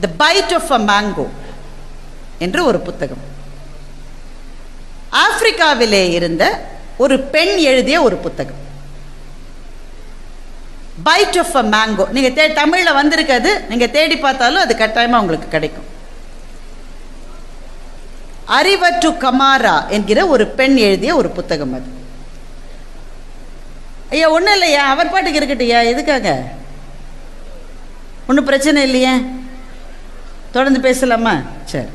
The bite of a mango என்று ஒரு புத்தகம். ஆப்பிரிக்காவிலே இருந்த ஒரு பெண் எழுதிய ஒரு புத்தகம். பைட் ஆஃப் அ மேங்கோ நீங்கள் தே தமிழில் வந்திருக்காது. நீங்கள் தேடி பார்த்தாலும் அது கட்டாயமாக உங்களுக்கு கிடைக்கும். அறிவற்று கமாரா என்கிற ஒரு பெண் எழுதிய ஒரு புத்தகம் அது. ஐயா ஒன்றும் இல்லையா? அவர் பாட்டுக்கு இருக்கட்டையா எதுக்காக? ஒன்றும் பிரச்சனை இல்லையே? தொடர்ந்து பேசலாமா? சரி.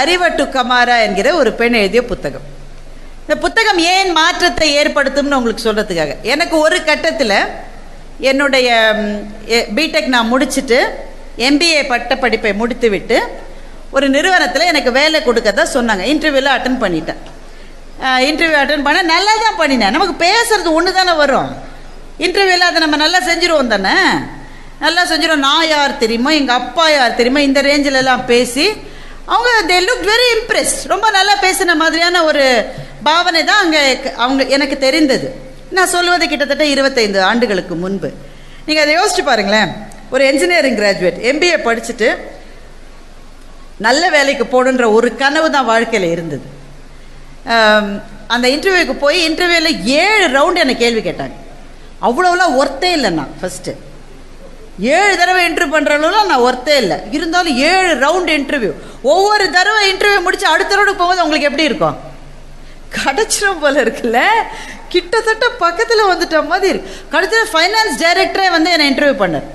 அறிவட்டு கமாரா என்கிற ஒரு பெண் எழுதிய புத்தகம். இந்த புத்தகம் ஏன் மாற்றத்தை ஏற்படுத்தும்னு உங்களுக்கு சொல்கிறதுக்காக எனக்கு ஒரு கட்டத்தில் என்னுடைய பிடெக் நான் முடிச்சுட்டு எம்பிஏ பட்ட படிப்பை முடித்து விட்டு ஒரு நிறுவனத்தில் எனக்கு வேலை கொடுக்கறதா சொன்னாங்க. இன்டர்வியூவில் அட்டன் பண்ணிட்டேன். இன்டர்வியூ அட்டன் பண்ண நல்லா தான் பண்ணினேன். நமக்கு பேசுறது ஒன்று தானே வரும் இன்டர்வியூவில் அதை நம்ம நல்லா செஞ்சுருவோம் தானே? நல்லா செஞ்சிடும். நான் யார் தெரியுமா? எங்கள் அப்பா யார் தெரியுமா? இந்த ரேஞ்சில் எல்லாம் பேசி அவங்க தே லுக் வெரி இம்ப்ரெஸ் ரொம்ப நல்லா பேசின மாதிரியான ஒரு பாவனை தான் அங்கே அவங்க எனக்கு தெரிந்தது. நான் சொல்லுவது கிட்டத்தட்ட இருபத்தைந்து ஆண்டுகளுக்கு முன்பு. நீங்கள் அதை யோசிச்சு பாருங்களேன். ஒரு என்ஜினியரிங் கிராஜுவேட் எம்பிஏ படிச்சுட்டு நல்ல வேலைக்கு போகணுன்ற ஒரு கனவு தான் வாழ்க்கையில் இருந்தது. அந்த இன்டர்வியூக்கு போய் இன்டர்வியூவில் ஏழு ரவுண்டு என்னை கேள்வி கேட்டாங்க. அவ்வளோலாம் ஒர்த்தே இல்லை நான் ஃபஸ்ட்டு ஏழு தடவை இன்டர்வியூ பண்ணுறவங்களாம் நான் ஒர்த்தே இல்லை. இருந்தாலும் ஏழு ரவுண்டு இன்டர்வியூ ஒவ்வொரு தடவை இன்டர்வியூ முடிச்சு அடுத்த ரவுண்டு போகும்போது உங்களுக்கு எப்படி இருக்கும்? கிடச்சிரும் போல இருக்குல்ல? கிட்டத்தட்ட பக்கத்தில் வந்துட்ட மாதிரி இருக்கு. கடைசியில் ஃபைனான்ஸ் டைரக்டரே வந்து என்னை இன்டர்வியூ பண்ணார்.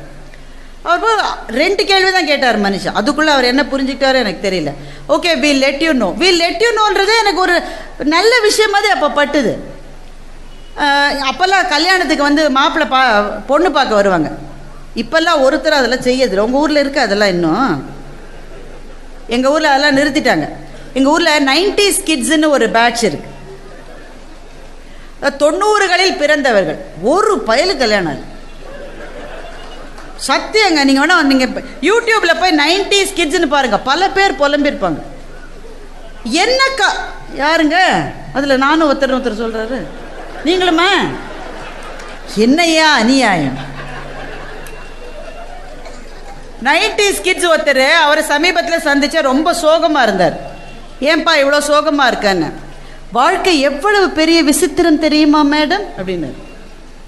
அவர் ரெண்டு கேள்வி தான் கேட்டார் மனுஷன். அதுக்குள்ளே அவர் என்ன புரிஞ்சுக்கிட்டாரோ எனக்கு தெரியல. Okay we let you know we let you நோன்றதே எனக்கு ஒரு நல்ல விஷயம் மாதிரி அப்போ பட்டுது. அப்போல்லாம் கல்யாணத்துக்கு வந்து மாப்பிள்ளை பா பொண்ணு பார்க்க வருவாங்க. இப்போல்லாம் ஒருத்தர் அதெல்லாம் செய்யறதில்ல. உங்கள் ஊரில் இருக்க அதெல்லாம் இன்னும். எங்கள் ஊரில் அதெல்லாம் நிறுத்திட்டாங்க. எங்கள் ஊரில் நைன்டிஸ் கிட்ஸுன்னு ஒரு பேட்ச் இருக்கு. தொண்ணூறுகளில் பிறந்தவர்கள். ஒரு பயலு கல்யாணம் சத்தியங்க நீங்கள் வேணா நீங்கள் யூடியூப்பில் போய் நைன்டிஸ் கிட்ஸ்னு பாருங்கள் பல பேர் புலம்பியிருப்பாங்க என்னக்கா யாருங்க? அதில் நானும் ஒருத்தர் ஒருத்தர் சொல்கிறாரு நீங்களுமா? என்னையா அநியாயம்? நைன்டிஸ் கிட்ஸ் ஒருத்தர் அவரை சமீபத்தில் சந்திச்சா ரொம்ப சோகமாக இருந்தார். ஏன்பா இவ்வளோ சோகமாக இருக்கான்னு? வாழ்க்கை எவ்வளவு பெரிய விசித்திரம் தெரியுமா மேடம்? அப்படின்னு.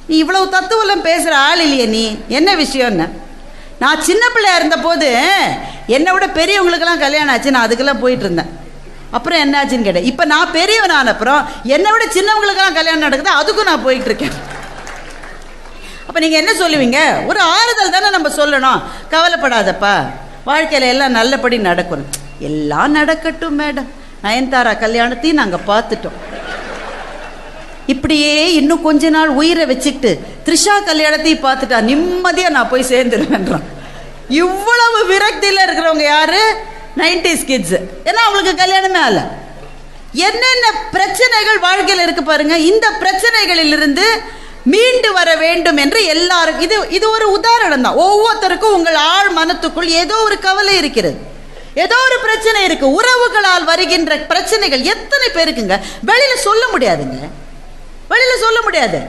நீ இவ்வளவு தத்துவம் பேசுகிற ஆள் இல்லையே நீ. என்ன விஷயம்னு? நான் சின்ன பிள்ளையா இருந்தபோது என்னை விட பெரியவங்களுக்கெல்லாம் கல்யாணம் ஆச்சு. நான் அதுக்கெல்லாம் போயிட்டு இருந்தேன். அப்புறம் என்னாச்சுன்னு கேட்டேன். இப்போ நான் பெரியவன் ஆன அப்புறம் என்னை விட சின்னவங்களுக்கெல்லாம் கல்யாணம் நடக்குது. அதுக்கும் நான் போயிட்டு இருக்கேன். அப்போ நீங்கள் என்ன சொல்லுவீங்க? ஒரு ஆறுதல் தானே நம்ம சொல்லணும். கவலைப்படாதப்பா. வாழ்க்கையில் எல்லாம் நல்லபடி நடக்கணும். எல்லாம் நடக்கட்டும் மேடம் நயன்தாரா கல்யாணத்தையும் நாங்கள் பார்த்துட்டோம். இப்படியே இன்னும் கொஞ்ச நாள் உயிரை வச்சுக்கிட்டு த்ரிஷா கல்யாணத்தையும் பார்த்துட்டா நிம்மதியாக நான் போய் சேர்ந்துருவேன்றான். இவ்வளவு விரக்தியில் இருக்கிறவங்க யாரு? நைன்டிஸ் கிட்ஸ் ஏன்னா அவங்களுக்கு கல்யாணமே ஆகலை என்னென்ன பிரச்சனைகள் வாழ்க்கையில் இருக்கு பாருங்க. இந்த பிரச்சனைகளிலிருந்து மீண்டு வர வேண்டும் என்று எல்லாரும் இது இது ஒரு உதாரணம் தான். ஒவ்வொருத்தருக்கும் உங்கள் ஆழ் மனத்துக்குள் ஏதோ ஒரு கவலை இருக்கிறது. ஏதோ ஒரு பிரச்சனை இருக்கு. உறவுகளால் வருகின்ற பிரச்சனைகள் எத்தனை பேருக்குங்க? வெளியில சொல்ல முடியாதுங்க. வெளியில சொல்ல முடியாது.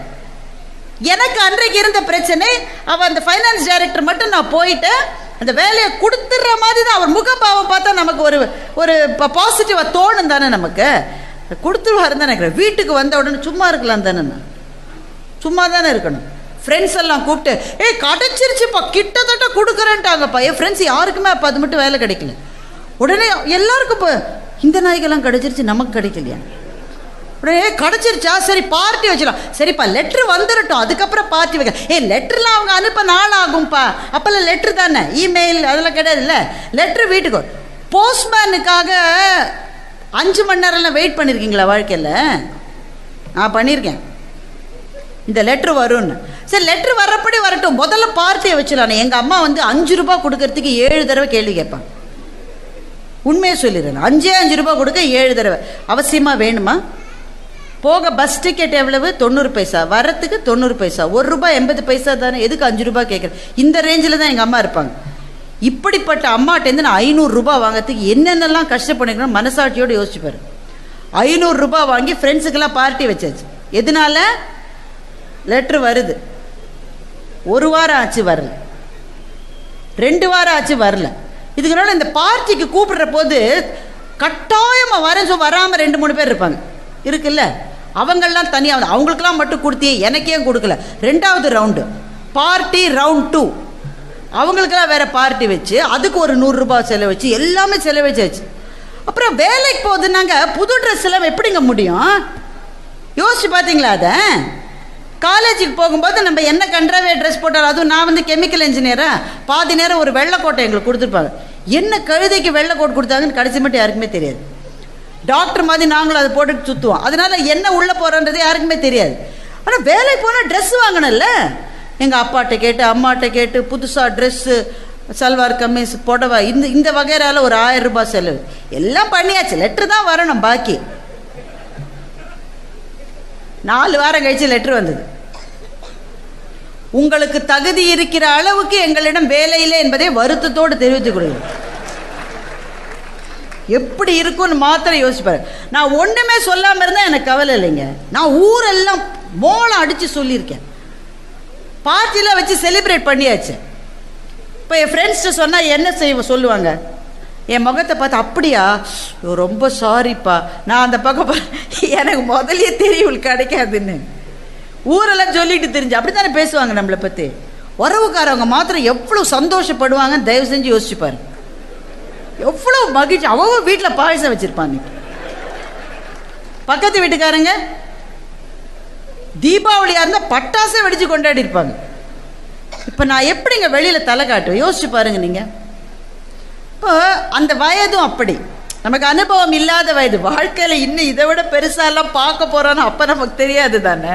எனக்கு அன்றைக்கு இருந்த பிரச்சனை அவ அந்த ஃபைனான்ஸ் டைரக்டர் மட்டும் நான் போயிட்டு அந்த வேலையை கொடுத்துட்ற மாதிரி தான் அவர் முகப்பாவம் பார்த்தா நமக்கு ஒரு ஒரு பாசிட்டிவாக தோணும் தானே நமக்கு? கொடுத்துருவாருன்னு நினைக்கிறேன். வீட்டுக்கு வந்த உடனே சும்மா இருக்கலாம் தானே நான்? சும்மா தானே இருக்கணும். ஃப்ரெண்ட்ஸ் எல்லாம் கூப்பிட்டு ஏய் கிடச்சிருச்சுப்பா கிட்டத்தட்ட கொடுக்குறேன்ட்டாங்கப்பா. என் ஃப்ரெண்ட்ஸ் யாருக்குமே அப்போ அது மட்டும் வேலை கிடைக்கல. உடனே எல்லாருக்கும் இப்போ இந்த நாய்க்கெல்லாம் கிடைச்சிருச்சு நமக்கு கிடைக்கலையா? உடனே கிடச்சிருச்சா? சரி பார்ட்டி வச்சிடலாம். சரிப்பா லெட்ரு வந்துடட்டும் அதுக்கப்புறம் பார்ட்டி வைக்க. ஏ லெட்டர்லாம் அவங்க அனுப்ப நாள் ஆகும்ப்பா அப்போல்லாம் லெட்ரு தானே? இமெயில் அதெல்லாம் கிடையாதுல்ல? லெட்ரு வீட்டுக்கு போஸ்ட்மேனுக்காக அஞ்சு மணி நேரம்லாம் வெயிட் பண்ணியிருக்கீங்களா வாழ்க்கையில்? நான் பண்ணியிருக்கேன். இந்த லெட்ரு வரும்னு. சரி லெட்ரு வர்றப்படி வரட்டும். முதல்ல பார்ட்டியை வச்சிடலாம் எங்கள் அம்மா வந்து அஞ்சு ரூபா கொடுக்கறதுக்கு ஏழு தடவை கேள்வி கேட்பான் உண்மையை சொல்லிடுறேன். அஞ்சே அஞ்சு ரூபா கொடுக்க ஏழு தடவை. அவசியமாக வேணுமா? போக பஸ் டிக்கெட் எவ்வளவு? தொண்ணூறு பைசா. வரத்துக்கு தொண்ணூறு பைசா. ஒரு ரூபாய் எண்பது பைசா தானே. எதுக்கு அஞ்சு ரூபாய் கேட்குறேன்? இந்த ரேஞ்சில் தான் எங்கள் அம்மா இருப்பாங்க. இப்படிப்பட்ட அம்மாட்டேருந்து நான் ஐநூறுரூபா வாங்கிறதுக்கு வாங்குறதுக்கு என்னென்னலாம் கஷ்டப்பணிக்கணும் மனசாட்சியோடு யோசிச்சுப்பாரு ஐநூறுரூபா வாங்கி ஃப்ரெண்ட்ஸுக்கெல்லாம் பார்ட்டி வச்சாச்சு. எதனால? லெட்ரு வருது. ஒரு வாரம் ஆச்சு வரல. ரெண்டு வாரம் ஆச்சு வரல. இதுக்கு இந்த பார்ட்டிக்கு கூப்பிடுற போது கட்டாயமாக வரேன் சொல்லி வராமல் ரெண்டு மூணு பேர் இருப்பாங்க. இருக்குல்ல? அவங்கெல்லாம் தனியாக அவங்களுக்கெல்லாம் மட்டும் கொடுத்தியே எனக்கே கொடுக்கல? ரெண்டாவது ரவுண்டு பார்ட்டி ரவுண்ட் டூ அவங்களுக்கெல்லாம் வேறு பார்ட்டி வச்சு அதுக்கு ஒரு நூறுரூபா செலவு வச்சு எல்லாமே செலவழிச்சாச்சு. அப்புறம் வேலைக்கு போகுதுன்னாங்க புது ட்ரெஸ் எல்லாம் எப்படிங்க முடியும்? யோசிச்சு பார்த்தீங்களா அதை? காலேஜுக்கு போகும்போது நம்ம என்ன கன்றாவே ட்ரெஸ் போட்டாலும் அதுவும் நான் வந்து கெமிக்கல் இன்ஜினியராக பாதி நேரம் ஒரு வெள்ளைக்கோட்டை எங்களுக்கு கொடுத்துருப்பாங்க. என்ன கழுதைக்கு வெள்ளைக்கோட் கொடுத்தாங்கன்னு கடைசி மட்டும் யாருக்குமே தெரியாது. டாக்டர் மாதிரி நாங்களும் அதை போட்டுட்டு சுற்றுவோம் அதனால் என்ன உள்ளே போகிறோன்றது யாருக்குமே தெரியாது. ஆனால் வேலைக்கு போனால் ட்ரெஸ் வாங்கணும்ல. எங்கள் அப்பாட்ட கேட்டு அம்மாட்ட கேட்டு புதுசாக ட்ரெஸ்ஸு சல்வார் கம்மீஸ் புடவை இந்த இந்த வகையால் ஒரு ஆயிரம் ரூபாய் செலவு. எல்லாம் பண்ணியாச்சு. லெட்ரு தான் வரணும் பாக்கி. நாலு வாரம் கழிச்சு லெட்ரு வந்தது. உங்களுக்கு தகுதி இருக்கிற அளவுக்கு எங்களிடம் வேலை இல்லை என்பதை வருத்தத்தோடு தெரிவித்துக் கொள்கிறேன். எப்படி இருக்கும்னு மாத்திரம் யோசிப்பாரு நான் ஒன்றுமே சொல்லாமல் இருந்தால் எனக்கு கவலை இல்லைங்க. நான் ஊரெல்லாம் மோளம் அடித்து சொல்லியிருக்கேன். பார்ட்டிலாம் வச்சு செலிப்ரேட் பண்ணியாச்சு. இப்போ என் ஃப்ரெண்ட்ஸ்ட்டு சொன்னால் என்ன செய்வ சொல்லுவாங்க? என் முகத்தை பார்த்து அப்படியா? ரொம்ப சாரிப்பா நான் அந்த பக்கம் எனக்கு முதல்ல தெரியும் கிடைக்காதுன்னு. ஊரெல்லாம் சொல்லிட்டு தெரிஞ்சு அப்படி தானே பேசுவாங்க நம்மளை பற்றி உறவுக்காரவங்க மாத்திரம் எவ்வளோ சந்தோஷப்படுவாங்க தயவு செஞ்சு யோசிச்சு பாரு. எவ்வளோ மகிழ்ச்சி. அவன் வீட்டில் பாயசம் வச்சுருப்பாங்க பக்கத்து வீட்டுக்காரங்க தீபாவளியாக இருந்தால் பட்டாசே வெடித்து கொண்டாடி இருப்பாங்க. இப்போ நான் எப்படிங்க வெளியில் தலை காட்டுவேன்? யோசிச்சு பாருங்கள் நீங்கள் இப்போ அந்த வயதும் அப்படி. நமக்கு அனுபவம் இல்லாத வயது. வாழ்க்கையில் இன்னும் இதை விட பெருசாலாம் பார்க்க போகிறோன்னு அப்போ நமக்கு தெரியாது தானே?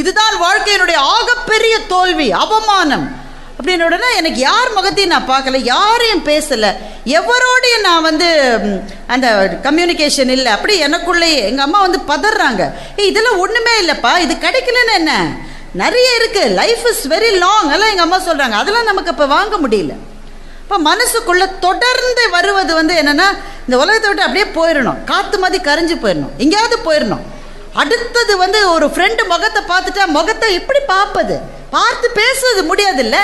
இதுதான் வாழ்க்கையினுடைய ஆகப்பெரிய தோல்வி அவமானம். அப்படின்னு உடனே எனக்கு யார் முகத்தையும் நான் பார்க்கல யாரையும் பேசலை. எவரோடையும் நான் வந்து அந்த கம்யூனிகேஷன் இல்லை. அப்படி எனக்குள்ளேயே எங்கள் அம்மா வந்து பதறாங்க. ஏ இதெல்லாம் ஒன்றுமே இல்லைப்பா இது கிடைக்கலன்னு என்ன? நிறைய இருக்குது லைஃப் இஸ் வெரி லாங் எல்லாம் எங்கள் அம்மா சொல்கிறாங்க அதெல்லாம் நமக்கு இப்போ வாங்க முடியல. இப்போ மனசுக்குள்ளே தொடர்ந்து வருவது வந்து என்னென்னா இந்த உலகத்தை விட்டு அப்படியே போயிடணும் காற்று மாதிரி கரைஞ்சு போயிடணும் எங்கேயாவது போயிடணும் அடுத்தது வந்து ஒரு ஃப்ரெண்டு முகத்தை பார்த்துட்டா முகத்தை எப்படி பார்ப்பது. பார்த்து பேசுறது முடியாதுல்ல?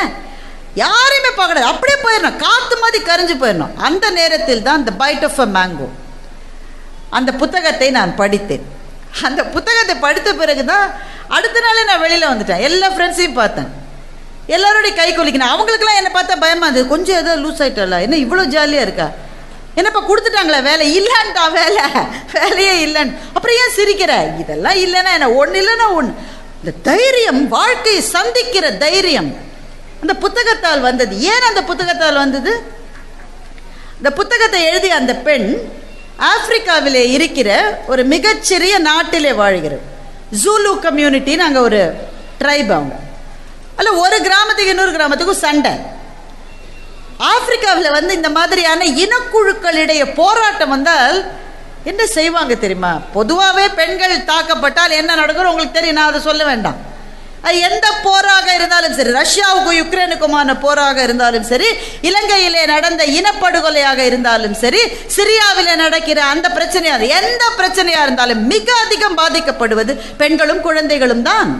யாரையுமே பார்க்கக்கூடாது அப்படியே போயிடணும் காற்று மாதிரி கரைஞ்சு போயிடணும் அந்த நேரத்தில் தான் இந்த பைட் ஆஃப் அ மேங்கோ அந்த புத்தகத்தை நான் படித்தேன். அந்த புத்தகத்தை படித்த பிறகு தான் அடுத்த நாளே நான் வெளியில் வந்துட்டேன். எல்லா ஃப்ரெண்ட்ஸையும் பார்த்தேன். எல்லாரோடைய கை குலிக்கணும் அவங்களுக்குலாம் என்னை பார்த்தா பயமா இருந்தது. கொஞ்சம் ஏதோ லூஸ் ஆகிட்டல என்ன இவ்வளோ ஜாலியாக இருக்கா? என்னப்பா கொடுத்துட்டாங்களா வேலை? இல்லைன்ட்டா வேலை. வேலையே இல்லைன்னு. அப்புறம் ஏன் சிரிக்கிற? இதெல்லாம் இல்லைன்னா என்ன? ஒன்று இல்லைன்னா ஒன்று இந்த தைரியம் வாழ்க்கையை சந்திக்கிற தைரியம். அந்த புத்தகத்தால் வந்தது. ஏன் அந்த புத்தகத்தால் வந்தது? இந்த புத்தகத்தை எழுதிய அந்த பெண் ஆப்பிரிக்காவிலே இருக்கிற ஒரு மிகச்சிறிய நாட்டிலே வாழ்கிறது. ஜூலு கம்யூனிட்டின்னு அங்கே ஒரு ட்ரைப் அவங்க. அல்ல ஒரு கிராமத்துக்கு இன்னொரு கிராமத்துக்கும் சண்டை. ஆப்பிரிக்காவில் வந்து இந்த மாதிரியான இனக்குழுக்களிடையே போராட்டம் வந்தால் என்ன செய்வாங்க தெரியுமா? பொதுவாகவே பெண்கள் தாக்கப்பட்டால் என்ன நடக்கும் உங்களுக்கு தெரியும் நான் அதை சொல்ல வேண்டாம். அது எந்த போராக இருந்தாலும் சரி ரஷ்யாவுக்கும் யுக்ரைனுக்குமான போராக இருந்தாலும் சரி இலங்கையிலே நடந்த இனப்படுகொலையாக இருந்தாலும் சரி சிரியாவிலே நடக்கிற அந்த பிரச்சனையாக எந்த பிரச்சனையாக இருந்தாலும் மிக அதிகம் பாதிக்கப்படுவது பெண்களும் குழந்தைகளும் தான்.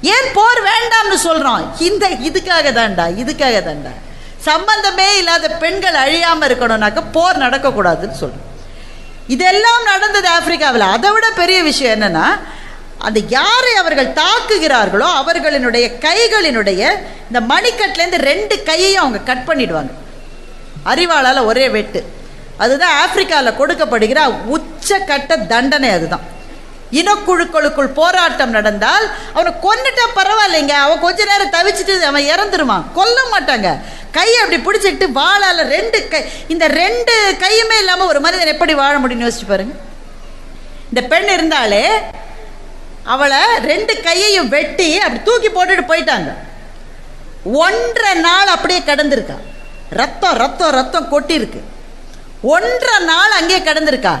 ஏன் போர் வேண்டாம்னு சொல்றோம் இந்த இதுக்காக தான்டா இதுக்காக தான்டா. சம்பந்தமே இல்லாத பெண்கள் அழியாமல் இருக்கணும்னாக்க போர் நடக்கக்கூடாதுன்னு சொல்றோம் இதெல்லாம் நடந்தது ஆப்பிரிக்காவில். அதை விட பெரிய விஷயம் என்னன்னா அந்த யாரை அவர்கள் தாக்குகிறார்களோ அவர்களினுடைய கைகளினுடைய இந்த மணிக்கட்டிலேருந்து ரெண்டு கையையும் அவங்க கட் பண்ணிடுவாங்க. அறிவாளால் ஒரே வெட்டு. அதுதான் ஆப்பிரிக்காவில் கொடுக்கப்படுகிற உச்சக்கட்ட தண்டனை அதுதான். இனக்குழுக்களுக்குள் போராட்டம் நடந்தால் அவனை கொன்னுட்டா பரவாயில்லைங்க. அவன் கொஞ்ச நேரம் தவிச்சிட்டு அவன் இறந்துருவான். கொல்ல மாட்டாங்க. கையை அப்படி பிடிச்சிக்கிட்டு வாழால ரெண்டு கை இந்த ரெண்டு கையுமே இல்லாமல் ஒரு மனிதன் எப்படி வாழ முடியும்னு யோசிச்சு பாருங்க. இந்த பெண் இருந்தாலே அவளை ரெண்டு கையையும் வெட்டி அப்படி தூக்கி போட்டுட்டு போயிட்டாங்க. ஒன்றரை நாள் அப்படியே கிடந்திருக்கா. ரத்தம் ரத்தம் ரத்தம் கொட்டியிருக்கு. ஒன்றரை நாள் அங்கேயே கிடந்திருக்கா.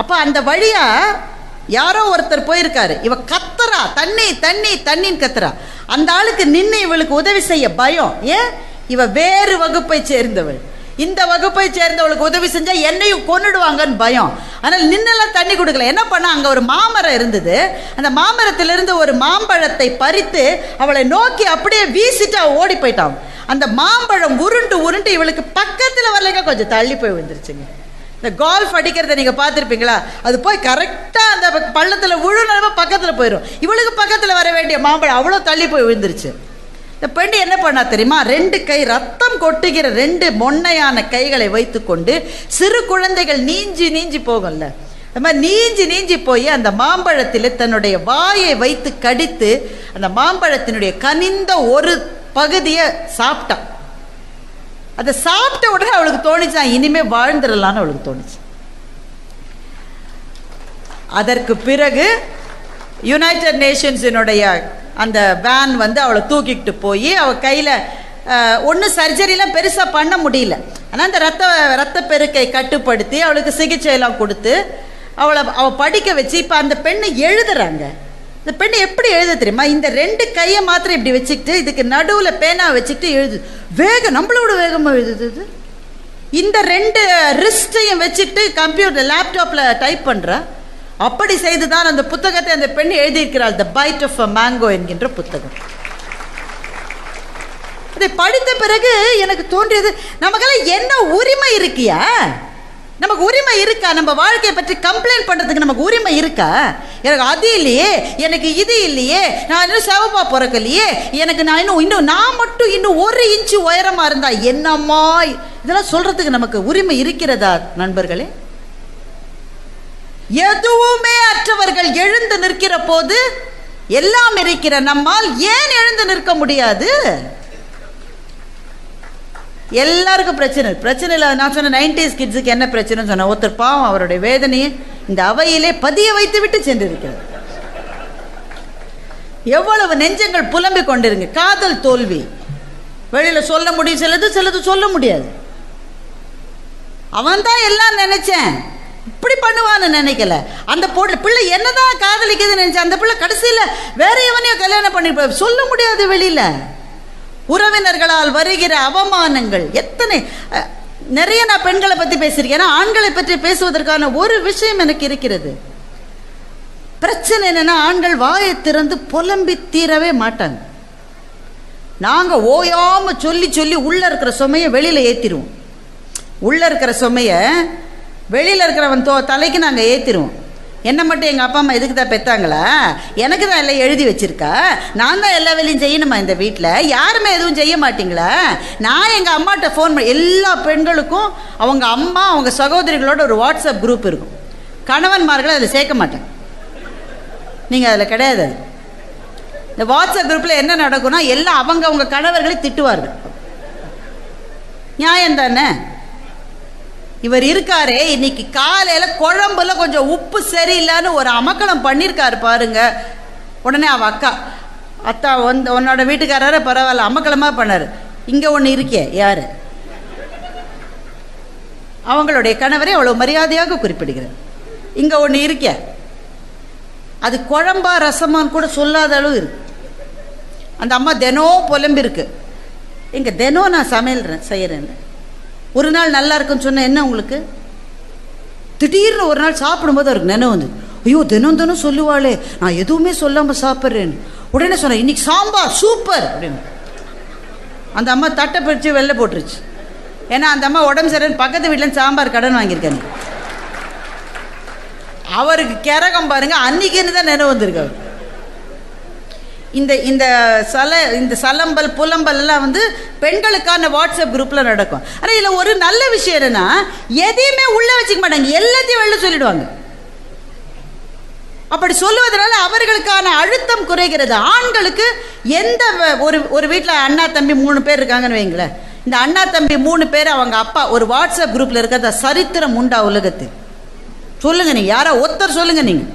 அப்போ அந்த வழியாக யாரோ ஒருத்தர் போயிருக்காரு. இவ கத்துறா. தண்ணி தண்ணி தண்ணின்னு கத்துறா. அந்த ஆளுக்கு நின்று இவளுக்கு உதவி செய்ய பயம். ஏன்? இவ வேறு வகுப்பை சேர்ந்தவள். இந்த வகுப்பை சேர்ந்தவளுக்கு உதவி செஞ்சா என்னையும் கொன்னுடுவாங்கன்னு பயம். ஆனால் நின்னெல்லாம் தண்ணி கொடுக்கல. என்ன பண்ணா? அங்க ஒரு மாமரம் இருந்தது. அந்த மாமரத்திலிருந்து ஒரு மாம்பழத்தை பறித்து அவளை நோக்கி அப்படியே வீசிட்டு அவள் ஓடி போயிட்டான். அந்த மாம்பழம் உருண்டு உருண்டு இவளுக்கு பக்கத்துல வரலைங்க. கொஞ்சம் தள்ளி போய் வந்துருச்சுங்க இந்த கால்ஃப் அடிக்கிறத நீங்கள் பார்த்துருப்பீங்களா? அது போய் கரெக்டாக அந்த பள்ளத்தில் விழுனமா பக்கத்தில் போயிடும் இவளுக்கு பக்கத்தில் வர வேண்டிய மாம்பழம் அவ்வளோ தள்ளி போய் விழுந்துருச்சு. இந்த பெண் என்ன பண்ணா தெரியுமா? ரெண்டு கை ரத்தம் கொட்டுகிற ரெண்டு மொன்னையான கைகளை வைத்துக்கொண்டு சிறு குழந்தைகள் நீஞ்சி நீஞ்சி போகும்ல அந்த மாதிரி நீஞ்சி நீஞ்சி போய் அந்த மாம்பழத்தில் தன்னுடைய வாயை வைத்து கடித்து அந்த மாம்பழத்தினுடைய கனிந்த ஒரு பகுதியை சாப்பிட்டான் அதை சாப்பிட்ட உடனே அவளுக்கு தோணுச்சான் இனிமே வாழ்ந்துடலான்னு அவளுக்கு தோணுச்சு. அதற்கு பிறகு யுனைடெட் நேஷன்ஸினுடைய அந்த வேன் வந்து அவளை தூக்கிக்கிட்டு போய் அவள் கையில் ஒன்றும் சர்ஜரிலாம் பெருசாக பண்ண முடியல. ஆனால் அந்த ரத்த ரத்த பெருக்கை கட்டுப்படுத்தி அவளுக்கு சிகிச்சை எல்லாம் கொடுத்து அவளை அவள் படிக்க வச்சு இப்போ அந்த பெண்ணை எழுதுறாங்க. இந்த பெண் எப்படி எழுத தெரியுமா? இந்த ரெண்டு கையை மாத்திரம் இப்படி வச்சுக்கிட்டு இதுக்கு நடுவில் பேனா வச்சுக்கிட்டு எழுது. வேகம் நம்மளோட வேகமாக எழுதுது இந்த ரெண்டு ரிஸ்டையும் வச்சுட்டு கம்ப்யூட்டர் லேப்டாப்பில் டைப் பண்ணுறா அப்படி செய்து தான் அந்த புத்தகத்தை அந்த பெண் எழுதியிருக்கிறாள். The bite of a mango என்கின்ற புத்தகம். இதை படித்த பிறகு எனக்கு தோன்றியது நமக்கெல்லாம் என்ன உரிமை இருக்கியா? நமக்கு உரிமை இருக்கா? நம்ம வாழ்க்கையை பற்றி கம்ப்ளைண்ட் பண்ணுறதுக்கு நமக்கு உரிமை இருக்கா? எனக்கு அது இல்லையே எனக்கு இது இல்லையே நான் இன்னும் செவப்பா பிறக்கலையே எனக்கு நான் இன்னும் இன்னும் நான் மட்டும் இன்னும் ஒரு இன்ச்சு உயரமாக இருந்தால் என்னம்மா? இதெல்லாம் சொல்கிறதுக்கு நமக்கு உரிமை இருக்கிறதா நண்பர்களே? எதுவுமே அற்றவர்கள் எழுந்து நிற்கிற போது எல்லாம் இருக்கிற நம்மால் ஏன் எழுந்து நிற்க முடியாது? எல்லாருக்கும் பிரச்சனை. பிரச்சனை இல்லை நான் சொன்ன நைன்டிஸ் கிட்ஸுக்கு என்ன பிரச்சனைன்னு சொன்னேன் ஒருத்தர் பாவம் அவருடைய வேதனையை இந்த அவையிலே பதிய வைத்து விட்டு சென்றிருக்கிறது எவ்வளவு நெஞ்சங்கள் புலம்பிக் கொண்டிருங்க. காதல் தோல்வி. வெளியில் சொல்ல முடியும். சிலது சிலது சொல்ல முடியாது. அவன் தான் எல்லாம் நினைச்சேன். இப்படி பண்ணுவான்னு நினைக்கல. அந்த பொண்ணு பிள்ளை என்னதான் காதலிக்குதுன்னு நினைச்சேன் அந்த பிள்ளை கடைசியில் வேற எவனையும் கல்யாணம் பண்ணிருப்ப சொல்ல முடியாது வெளியில். உறவினர்களால் வருகிற அவமானங்கள். எத்தனை நிறைய நான் பெண்களை பற்றி பேசியிருக்கேன். ஏன்னா ஆண்களை பற்றி பேசுவதற்கான ஒரு விஷயம் எனக்கு இருக்கிறது. பிரச்சனை என்னன்னா ஆண்கள் வாயை திறந்து புலம்பி தீரவே மாட்டாங்க. நாங்கள் ஓயாம சொல்லி சொல்லி உள்ள இருக்கிற சுமையை வெளியில ஏத்திருவோம். உள்ள இருக்கிற சுமையை வெளியில இருக்கிறவன் தோ தலைக்கு நாங்கள் ஏத்திருவோம். என்னை மட்டும் எங்கள் அப்பா அம்மா இதுக்கு தான் பெற்றாங்களா எனக்கு தான் எல்லாம் எழுதி வச்சுருக்கா. நான் தான் எல்லா வேலையும் செய்யணுமா இந்த வீட்டில் யாருமே எதுவும் செய்ய மாட்டிங்களா? நான் எங்கள் அம்மாட்ட ஃபோன் பண்ணி எல்லா பெண்களுக்கும் அவங்க அம்மா அவங்க சகோதரிகளோட ஒரு வாட்ஸ்அப் குரூப் இருக்கும். கணவன்மார்களை அதில் சேர்க்க மாட்டேன். நீங்கள் அதில் கிடையாது அது. இந்த வாட்ஸ்அப் குரூப்பில் என்ன நடக்கும்னா எல்லாம் அவங்க அவங்க கணவர்களை திட்டுவார்கள். நியாயம் தானே? இவர் இருக்காரே இன்னைக்கு காலையில் குழம்புல கொஞ்சம் உப்பு சரியில்லைன்னு ஒரு அமக்கலம் பண்ணியிருக்காரு பாருங்க. உடனே அவள் அக்கா அத்தா வந்து உன்னோட வீட்டுக்காரரை பரவாயில்ல அமக்கலமாக பண்ணார். இங்கே ஒன்று இருக்கே யார்? அவங்களுடைய கணவரை அவ்வளோ மரியாதையாக குறிப்பிடுகிறார். இங்கே ஒன்று இருக்கே. அது குழம்பா ரசமான்னு கூட சொல்லாத அளவு இருக்கு. அந்த அம்மா தினம் புலம்பிருக்கு. இங்கே தினம் நான் சமையல் செய்கிறேன்னு ஒரு நாள் நல்லா இருக்குன்னு சொன்ன என்ன உங்களுக்கு? திடீர்னு ஒரு நாள் சாப்பிடும்போது அவருக்கு நினைவு வந்து ஐயோ தினம் தினம் சொல்லுவாளே நான் எதுவுமே சொல்லாமல் சாப்பிட்றேன்னு. உடனே சொன்னேன் இன்னைக்கு சாம்பார் சூப்பர் அப்படின்னு. அந்த அம்மா தட்டை பிடிச்சு வெளில போட்டுருச்சு. ஏன்னா அந்த அம்மா உடம்பு சரியில்லைன்னு பக்கத்து வீட்டில் சாம்பார் கடன் வாங்கியிருக்காங்க. அவருக்கு கிறகம் பாருங்க அன்னைக்குன்னு தான் நினைவு வந்திருக்கு அவர் இந்த இந்த சல இந்த சலம்பல் புலம்பல் எல்லாம் வந்து பெண்களுக்கான வாட்ஸ்அப் குரூப்பில் நடக்கும். ஆனால் இதில் ஒரு நல்ல விஷயம் என்னன்னா எதையுமே உள்ளே வச்சுக்க மாட்டாங்க. எல்லாத்தையும் வெளில சொல்லிடுவாங்க. அப்படி சொல்லுவதனால அவர்களுக்கான அழுத்தம் குறைகிறது. ஆண்களுக்கு எந்த ஒரு ஒரு வீட்டில் அண்ணா தம்பி மூணு பேர் இருக்காங்கன்னு வைங்களேன். இந்த அண்ணா தம்பி மூணு பேர் அவங்க அப்பா ஒரு வாட்ஸ்அப் குரூப்பில் இருக்கிறத சரித்திரம் உண்டா உலகத்தில்? சொல்லுங்க நீங்கள் யாரோ ஒருத்தர் சொல்லுங்க நீங்கள்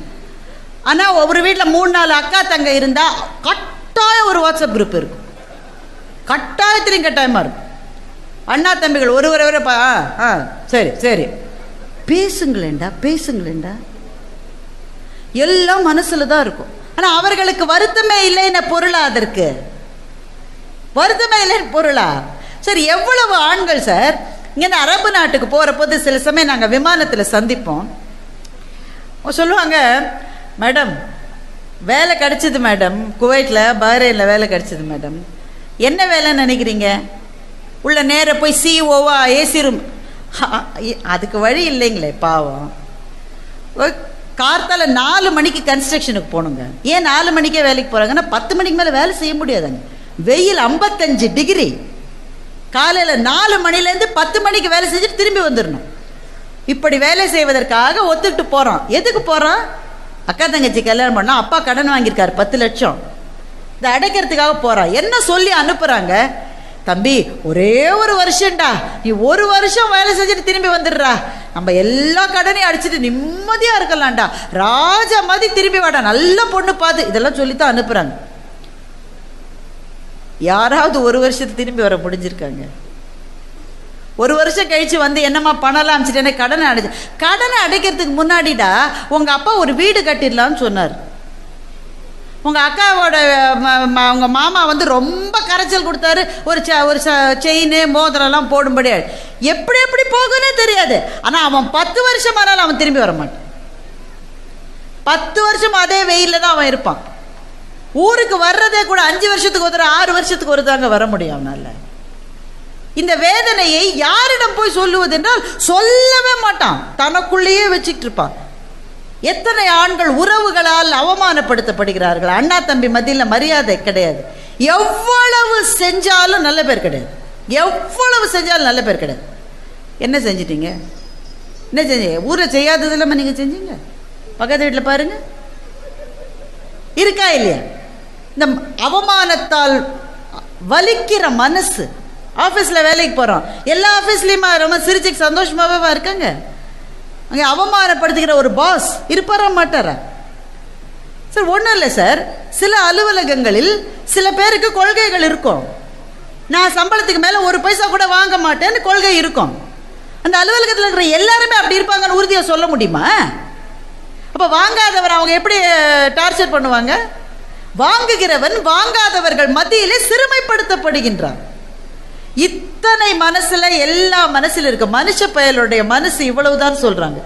ஆனால் ஒவ்வொரு வீட்டில் மூணு நாலு அக்கா தங்க இருந்தால் கட்டாயம் ஒரு வாட்ஸ்அப் குரூப் இருக்கும். கட்டாயத்திலையும் கட்டாயமாக இருக்கும். அண்ணா தம்பிகள் ஒருவரை ஒரு பா ஆ ஆ சரி சரி. பேசுங்களேண்டா பேசுங்களேண்டா எல்லாம் மனசில் தான் இருக்கும். ஆனால் அவர்களுக்கு வருத்தமே இல்லைன்னு பொருளா அதற்கு? வருத்தமே இல்லைன்னு பொருளா? சரி எவ்வளவு ஆண்கள் சார்? இங்கே அரபு நாட்டுக்கு போகிற போது சில சமயம் நாங்கள் விமானத்தில் சந்திப்போம். சொல்லுவாங்க மேடம் வேலை கிடைச்சிது மேடம். குவைட்டில் பஹ்ரைனில் வேலை கிடச்சிது மேடம். என்ன வேலைன்னு நினைக்கிறீங்க? உள்ள நேர போய் சிஓவா ஏசி ரூம் அதுக்கு வழி இல்லைங்களே பாவம். கார்த்தால நாலு மணிக்கு கன்ஸ்ட்ரக்ஷனுக்கு போகணுங்க ஏன் நாலு மணிக்கே வேலைக்கு போகிறாங்கன்னா பத்து மணிக்கு மேலே வேலை செய்ய முடியாதுங்க. வெயில் ஐம்பத்தஞ்சு டிகிரி காலையில் நாலு மணிலேருந்து பத்து மணிக்கு வேலை செஞ்சுட்டு திரும்பி வந்துடணும் இப்படி வேலை செய்வதற்காக ஒத்துக்கிட்டு போகிறோம் எதுக்கு போகிறோம் அக்கா தங்கச்சி கல்யாணம் பண்ணால் அப்பா கடன் வாங்கியிருக்காரு பத்து லட்சம். இதை அடைக்கிறதுக்காக போகிறான் என்ன சொல்லி அனுப்புகிறாங்க தம்பி ஒரே ஒரு வருஷம்டா. நீ ஒரு வருஷம் வேலை செஞ்சுட்டு திரும்பி வந்துடுறா. நம்ம எல்லா கடனையும் அடிச்சுட்டு நிம்மதியாக இருக்கலாம்டா. ராஜா மாதிரி திரும்பி வாடா. நல்ல பொண்ணு பார்த்து இதெல்லாம் சொல்லித்தான் அனுப்புகிறாங்க யாராவது ஒரு வருஷத்துக்கு திரும்பி வர முடிஞ்சிருக்காங்க. ஒரு வருஷம் கழிச்சு வந்து என்னம்மா பணம்லாம் அமிச்சிட்டேனே கடனை அடைச்சு கடனை அடைக்கிறதுக்கு முன்னாடிடா உங்கள் அப்பா ஒரு வீடு கட்டிடலாம்னு சொன்னார். உங்கள் அக்காவோட உங்கள் மாமா வந்து ரொம்ப கரைச்சல் கொடுத்தாரு. ஒரு ச ஒரு செயின் மோதிரம்லாம் போடும்படி எப்படி எப்படி போகுன்னே தெரியாது. ஆனால் அவன் பத்து வருஷம் ஆனாலும் அவன் திரும்பி வர மாட்டான் பத்து வருஷம் அதே வெயிலில் தான் அவன் இருப்பான். ஊருக்கு வர்றதே கூட அஞ்சு வருஷத்துக்கு ஒரு தடவை, ஆறு வருஷத்துக்கு ஒரு தாங்க வர முடியும் அவனால். இந்த வேதனையை யாரிடம் போய் சொல்லுவது என்றால் சொல்லவே மாட்டான். தனக்குள்ளேயே வச்சுக்கிட்டு இருப்பான் எத்தனை ஆண்கள் உறவுகளால் அவமானப்படுத்தப்படுகிறார்கள். அண்ணா தம்பி மத்தியில் மரியாதை கிடையாது. எவ்வளவு செஞ்சாலும் நல்ல பேர் கிடையாது. எவ்வளவு செஞ்சாலும் நல்ல பேர் கிடையாது. என்ன செஞ்சிட்டீங்க? என்ன செஞ்சீங்க? ஊரை செய்யாதது இல்லாமல் நீங்கள் செஞ்சீங்க? பக்கத்து வீட்டில் பாருங்க. இருக்கா இல்லையா? இந்த அவமானத்தால் வலிக்கிற மனசு ஆஃபீஸில் வேலைக்கு போகிறோம் எல்லா ஆஃபீஸ்லேயுமா ரொம்ப சிரிச்சு சந்தோஷமாகவே இருக்காங்க. அங்கே அவமானப்படுத்துகிற ஒரு பாஸ் இருப்பாரா மாட்டாரா? சார் ஒன்றும் இல்லை சார். சில அலுவலகங்களில் சில பேருக்கு கொள்கைகள் இருக்கும். நான் சம்பளத்துக்கு மேலே ஒரு பைசா கூட வாங்க மாட்டேன்னு கொள்கை இருக்கும். அந்த அலுவலகத்தில் இருக்கிற எல்லாருமே அப்படி இருப்பாங்கன்னு உறுதியாக சொல்ல முடியுமா? அப்போ வாங்காதவர் அவங்க எப்படி டார்ச்சர் பண்ணுவாங்க? வாங்குகிறவன் வாங்காதவர்கள் மத்தியிலே சிறுமைப்படுத்தப்படுகின்றான். இத்தனை மனசில் எல்லா மனசில் இருக்க. மனுஷ பயலுடைய மனசு இவ்வளவுதான் சொல்கிறாங்க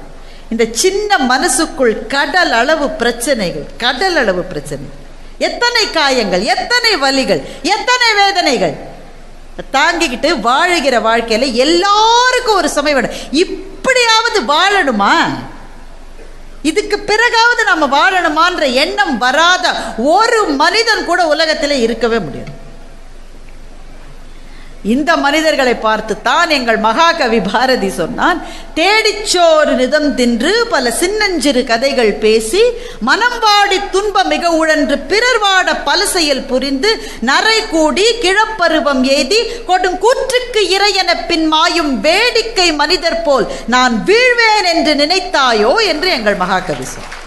இந்த சின்ன மனசுக்குள் கடல் அளவு பிரச்சனைகள் கடல் அளவு பிரச்சனை. எத்தனை காயங்கள் எத்தனை வலிகள் எத்தனை வேதனைகள். தாங்கிக்கிட்டு வாழுகிற வாழ்க்கையில் எல்லாருக்கும் ஒரு சமயம் வேணும். இப்படியாவது வாழணுமா? இதுக்கு பிறகாவது நம்ம வாழணுமான்ற எண்ணம் வராத ஒரு மனிதன் கூட உலகத்தில் இருக்கவே முடியும் இந்த மனிதர்களை பார்த்து தான் எங்கள் மகாகவி பாரதி சொன்னான் தேடிச்சோறு நிதம் தின்று பல சின்னஞ்சிறு கதைகள் பேசி மனம் வாடி துன்ப மிக உழன்று பிறர் வாட பல செயல் புரிந்து நரை கூடி கிழப்பருவம் எய்தி கொடும் கூற்றுக்கு இறையென பின் மாயும் வேடிக்கை மனிதர் போல் நான் வீழ்வேன் என்று நினைத்தாயோ? என்று எங்கள் மகாகவி சொன்னார்